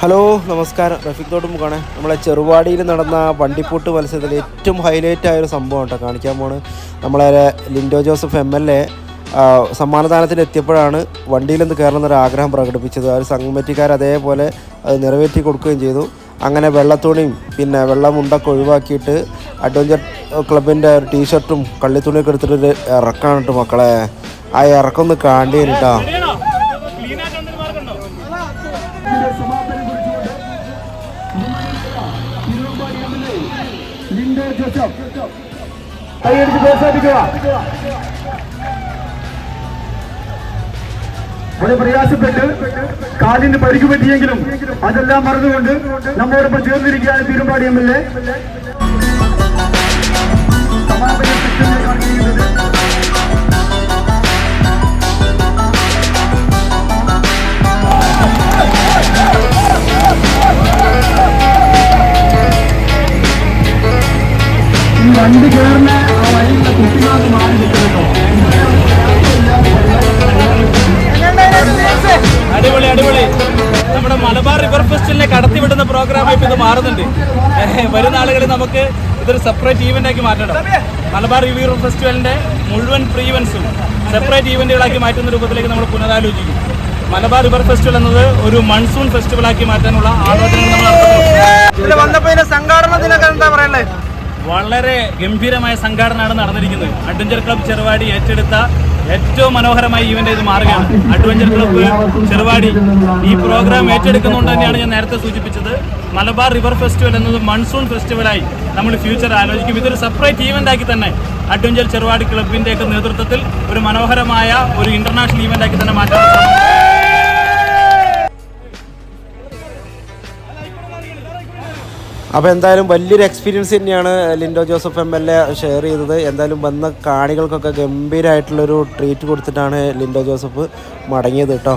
Hello നമസ്കാരം. റഫീഖ് തോട്ടുമുഖാണ് നമ്മളെ ചെറുവാടിയിൽ നടന്ന വണ്ടിപ്പൂട്ട് മത്സരത്തിൽ ഏറ്റവും ഹൈലൈറ്റ് ആയ ഒരു സംഭവം കേട്ടോ കാണിക്കാൻ പോണ്. നമ്മളെ Lindo Joseph M L A സമ്മാനദാനത്തിന് എത്തിയപ്പോഴാണ് വണ്ടിയിൽ നിന്ന് കയറണം എന്നൊരു ആഗ്രഹം പ്രകടിപ്പിച്ചത്. ആ ഒരു സംഘമറ്റിക്കാർ അതേപോലെ അത് നിറവേറ്റി കൊടുക്കുകയും ചെയ്തു. അങ്ങനെ വെള്ളത്തുണിയും പിന്നെ വെള്ളമുണ്ടൊക്കെ ഒഴിവാക്കിയിട്ട് അഡ്വഞ്ചർ ക്ലബിന്റെ ഒരു ടീഷർട്ടും കള്ളിത്തുണിയൊക്കെ എടുത്തിട്ടൊരു ഇറക്കാണ് കേട്ടോ മക്കളെ. ആ ഇറക്കം ഒന്ന് കാണ്ടി കൈയടിച്ച് പ്രോത്സാഹിപ്പിക്കുക വളരെ പ്രയാസപ്പെട്ട് കാലിന് പരിക്ക് പറ്റിയെങ്കിലും അതെല്ലാം മറന്നുകൊണ്ട് നമ്മോടൊപ്പം ചേർന്നിരിക്കുകയാണ് തിരുമ്പാടി എം എൽ എ. വണ്ടി കയറുന്ന ആ വഴിയിലുള്ള കുട്ടികളൊക്കെ മാറി നിൽക്കുന്നു അടിപൊളി അടിപൊളി. നമ്മുടെ മലബാർ റിവർ ഫെസ്റ്റിനെ കടത്തിവിടുന്ന പ്രോഗ്രാം ഇപ്പൊ ഇത് മാറുന്നുണ്ട്. വരുന്ന ആളുകളിൽ നമുക്ക് ഇതൊരു സെപ്പറേറ്റ് ഈവന്റ് ആക്കി മാറ്റണം. മലബാർ റിവർ ഫെസ്റ്റിവലിന്റെ മുഴുവൻ പ്രീവൻസും ഇവന്റ്സും സെപ്പറേറ്റ് ഈവന്റുകളാക്കി മാറ്റുന്ന രൂപത്തിലേക്ക് നമ്മൾ പുനരാലോചിക്കും. മലബാർ റിവർ ഫെസ്റ്റിവൽ എന്നത് ഒരു മൺസൂൺ ഫെസ്റ്റിവൽ ആക്കി മാറ്റാനുള്ള ആലോചനകൾ നമ്മൾ നടത്തുന്നു. വന്നപ്പോ സംഘാടനത്തിനൊക്കെ എന്താ പറയണ്ടേ? വളരെ ഗംഭീരമായ സംഘാടനയാണ് നടന്നിരിക്കുന്നത്. അഡ്വഞ്ചർ ക്ലബ് ചെറുവാടി ഏറ്റെടുത്ത ഏറ്റവും മനോഹരമായ ഈവന്റ് ഇത് മാറുകയാണ്. അഡ്വഞ്ചർ ക്ലബ് ചെറുവാടി ഈ പ്രോഗ്രാം ഏറ്റെടുക്കുന്നതുകൊണ്ട് തന്നെയാണ് ഞാൻ നേരത്തെ സൂചിപ്പിച്ചത്. മലബാർ റിവർ ഫെസ്റ്റിവൽ എന്നത് മൺസൂൺ ഫെസ്റ്റിവലായി നമ്മൾ ഫ്യൂച്ചർ ആലോചിക്കും. ഇതൊരു സെപ്പറേറ്റ് ഈവന്റ് ആക്കി തന്നെ അഡ്വഞ്ചർ ചെറുവാടി ക്ലബിന്റെ ഒക്കെ നേതൃത്വത്തിൽ ഒരു മനോഹരമായ ഒരു ഇന്റർനാഷണൽ ഈവന്റ് ആക്കി തന്നെ മാറ്റാൻ അപ്പോൾ എന്തായാലും വലിയൊരു എക്സ്പീരിയൻസ് തന്നെയാണ് Lindo Joseph M L A share ചെയ്തത്. എന്തായാലും വന്ന കാണികൾക്കൊക്കെ ഗംഭീരമായിട്ടുള്ളൊരു ട്രീറ്റ് കൊടുത്തിട്ടാണ് ലിൻഡോ ജോസഫ് മടങ്ങിയത് കേട്ടോ.